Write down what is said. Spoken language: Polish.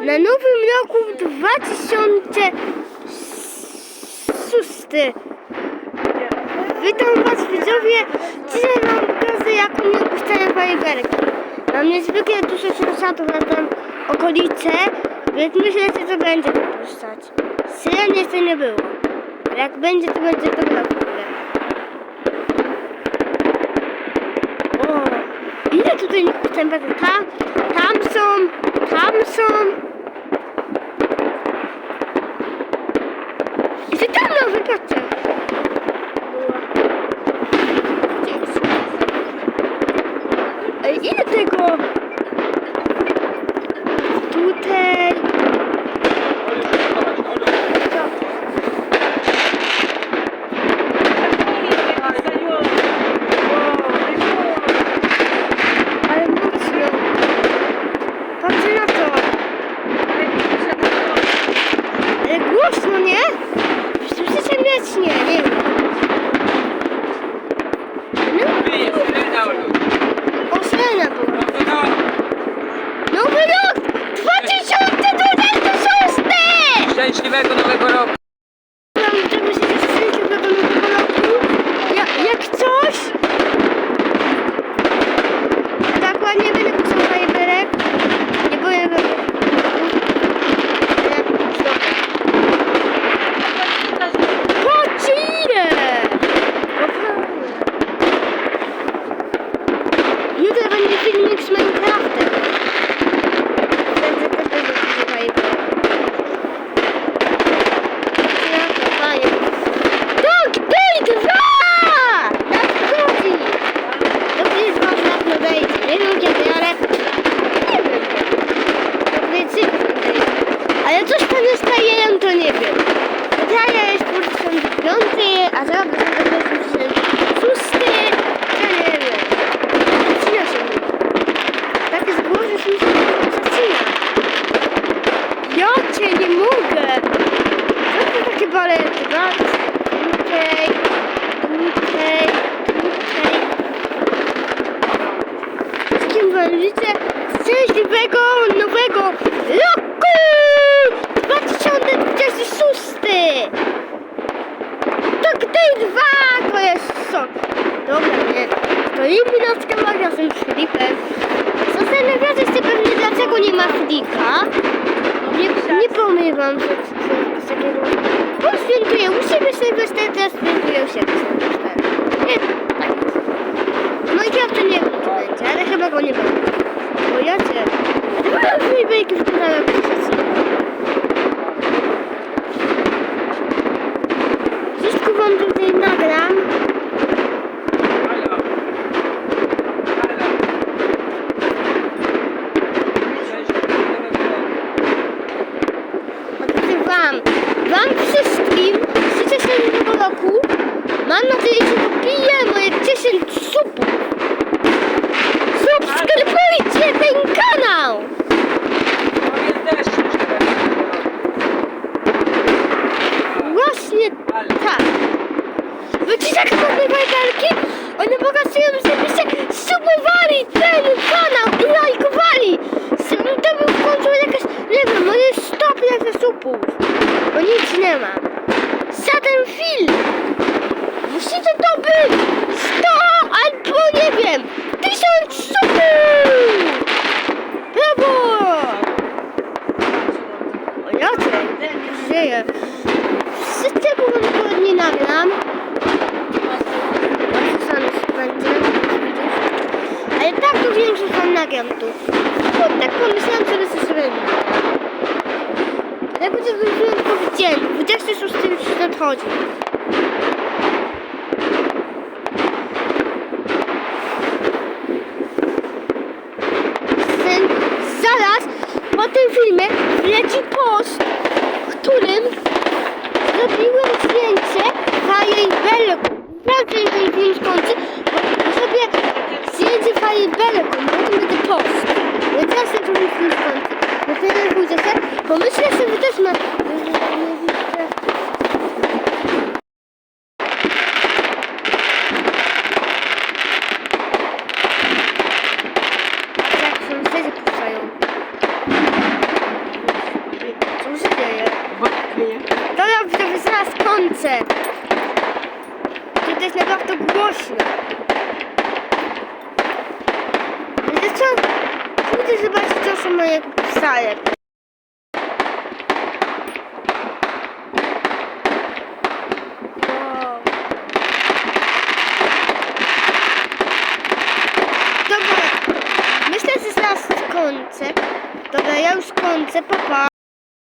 na nowym roku 2006. Witam was widzowie, dzisiaj mam pokażę jak mi opuszczają fajerwerki. Mam niezwykle dużo sąsiadów na tą okolicę, więc myślę, że to będzie dopuszczać. Syren jeszcze nie było. ale Jak będzie, to będzie to gra. O, ile tutaj nie puszczam Tam, tam są, tam są. Ty tam nowy, patrzcie. Ile tego? Tutaj. Ale mocno. Patrzcie na to. Ale głośno, nie? Słyszycie mnie, czy nie? Nie wiem. No, o, syrena była. Nowy rok! 2026! Szczęśliwego nowego roku! Mam żeby się cieszyć do nowego roku. Ja, jak coś... Tak ładnie będę pisał fajerwerek. Nie powiem wam. Ale- Patrzcie ile! Naprawdę. Jutro będzie filmik z Minecraftem. Będzie też będzie dużo fajerwerek. Jaka fajna. Tak, Day 2! Nadchodzi! To kiedyś można na wejdzie. Nie wiem kiedy, ale... Nie wiem. To kiedyś będzie. Ale coś tam jest tajem, to nie wiem. Taja jest 2005, a zaraz będzie 2006. Ja nie wiem. Zaczyna się mi. Takie zgłoszy się mi się zaczyna. Ja cię nie mogę! Co to takie balety? Bal... Tutaj, tutaj, tutaj. Wszystkim wam życzę szczęśliwego nowego roku! 2026! 2 to jest sok. Dobra, nie. Stoimy nad skałagazem z Filipem. Zastanawiacie się pewnie dlaczego nie ma Filipa. Nie, nie powiem wam, że z takiego... On świętuje u siebie Sylwester, teraz świętuje u siebie Sylwester. Nie, tak. No i ja to nie wiem, czy będzie, ale chyba go nie będzie. Bo ja cię... Chyba mój bejki wpadają Wszystko wam tutaj nagram. Otóż wam, wszystkim życzę szczęśliwego roku. Mam nadzieję, że dobiję moje 10 subów. Subskrybujcie ten kanał! Właśnie tak. Tak ładne bajkarki, one pokazują, żebyście subowali ten kanał i lajkowali. To był w końcu jakaś, nie wiem, może 100 subów. Bo nic nie ma. Za ten film musicie to być 100 albo nie wiem, 1000 subów! Brawo! O ja żyję. Wszystkiego wam dokładnie nagram. Ale tak to większość wam nagram tu. Bo tak pomyślałam że sobie nie Ale będzie wyjątkowy dzień. 26 już nadchodzi. Zaraz po tym filmie wleci post, w którym zrobiłem zdjęcie fajerwerku. Sprawdzę, ten film skończy, bo sobie zdjęcie fajerwerku, potem będzie post. Więc ja sobie ten film skończy bo ty też bójcie się, bo myślę, że wy też ma... Dobra, to jest zaraz koncert. To jest naprawdę głośno. Dlaczego? Pójdę zobaczyć, co są moje psaje. Wow. Dobra, myślę, że zaraz kończę. Dobra, ja już kończę, papa.